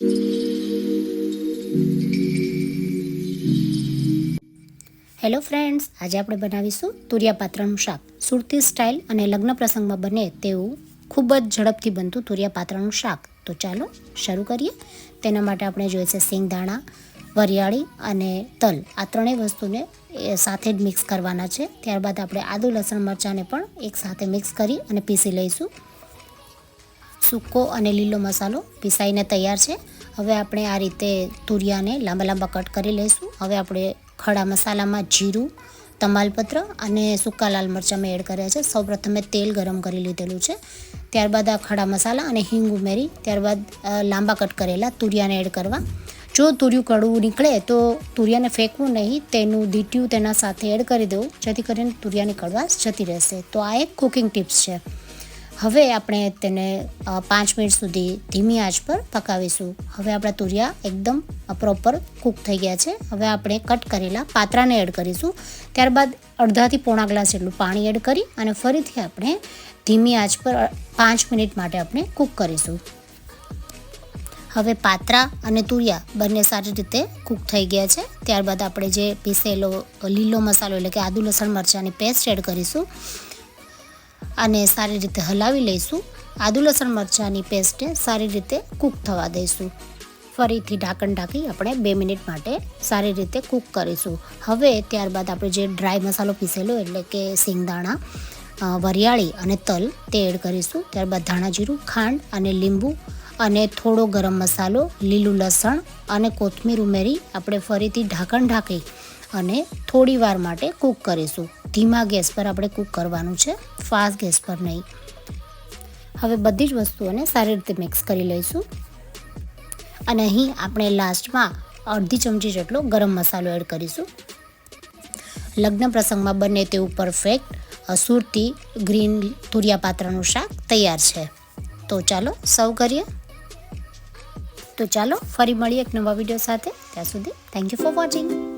Hello friends, આજે આપણે બનાવીશું તુરિયા પાત્રનું શાક. સુરતી સ્ટાઇલ અને લગ્ન પ્રસંગમાં બને તેવું ખૂબ જ ઝડપથી બનતું તુરિયા પાત્રનું શાક. તો ચાલો શરૂ કરીએ. તેના માટે આપણે જોઈશે સિંગદાણા વરિયાળી અને તલ. આ ત્રણેય વસ્તુને સાથે જ મિક્સ કરવાના છે. ત્યારબાદ આપણે આદુ, લસણ, મરચાંને પણ એક સાથે મિક્સ કરી અને પીસી લઈશું. સૂકો અને લીલો મસાલો પીસાઈને તૈયાર છે. હવે આપણે આ રીતે તુરિયાને લાંબા લાંબા કટ કરી લઈશું. હવે આપણે ખડા મસાલામાં જીરું, તમાલપત્ર અને સૂકા લાલ મરચાં મેં એડ કર્યા છે. સૌપ્રથમ મેં તેલ ગરમ કરી લીધેલું છે. ત્યારબાદ આ ખડા મસાલા અને હિંગ ઉમેરી, ત્યારબાદ લાંબા કટ કરેલા તુરિયાને એડ કરવા. જો તુરિયું કડવું નીકળે તો તુરિયાને ફેંકવું નહીં, તેનું દીટ્યું તેના સાથે એડ કરી દેવું, જેથી કરીને તુરિયાની કડવાશ જતી રહેશે. તો આ એક કુકિંગ ટિપ્સ છે. હવે આપણે તેને પાંચ મિનિટ સુધી ધીમી આંચ પર પકાવીશું. હવે આપણા તુરિયા એકદમ પ્રોપર કૂક થઈ ગયા છે. હવે આપણે કટ કરેલા પાત્રાને એડ કરીશું. ત્યારબાદ અડધાથી પોણા ગ્લાસ જેટલું પાણી એડ કરી અને ફરીથી આપણે ધીમી આંચ પર પાંચ મિનિટ માટે આપણે કૂક કરીશું. હવે પાત્રા અને તુરિયા બંને સારી રીતે કૂક થઈ ગયા છે. ત્યારબાદ આપણે જે પીસેલો લીલો મસાલો એટલે કે આદુ લસણ મરચાંની પેસ્ટ એડ કરીશું. અને સારી રીતે હલાવી લઈશું. આદુ લસણ મરચાંની પેસ્ટને સારી રીતે કૂક થવા દઈશું. ફરીથી ઢાંકણ ઢાંકી આપણે બે મિનિટ માટે સારી રીતે કૂક કરીશું. હવે ત્યારબાદ આપણે જે ડ્રાય મસાલો પીસેલો એટલે કે સિંગદાણા વરિયાળી અને તલ તે એડ કરીશું. ત્યારબાદ ધાણા જીરું, ખાંડ અને લીંબુ અને થોડો ગરમ મસાલો, લીલું લસણ અને કોથમીર ઉમેરી આપણે ફરીથી ઢાંકણ ઢાંકી અને થોડી વાર માટે કૂક કરીશું. ધીમા ગેસ પર આપણે કૂક કરવાનું છે, ફાસ્ટ ગેસ પર નહીં. હવે બધી જ વસ્તુઓને સારી રીતે મિક્સ કરી લઈશું. અને અહીં આપણે લાસ્ટમાં અડધી ચમચી જેટલો ગરમ મસાલો એડ કરીશું. લગ્ન પ્રસંગમાં બને તેવું પરફેક્ટ સુરતી ગ્રીન તુરિયા પાત્રનું શાક તૈયાર છે. તો ચાલો સર્વ કરીએ. તો ચાલો ફરી મળીએ એક નવા વીડિયો સાથે. ત્યાં સુધી થેન્ક યુ ફોર વોચિંગ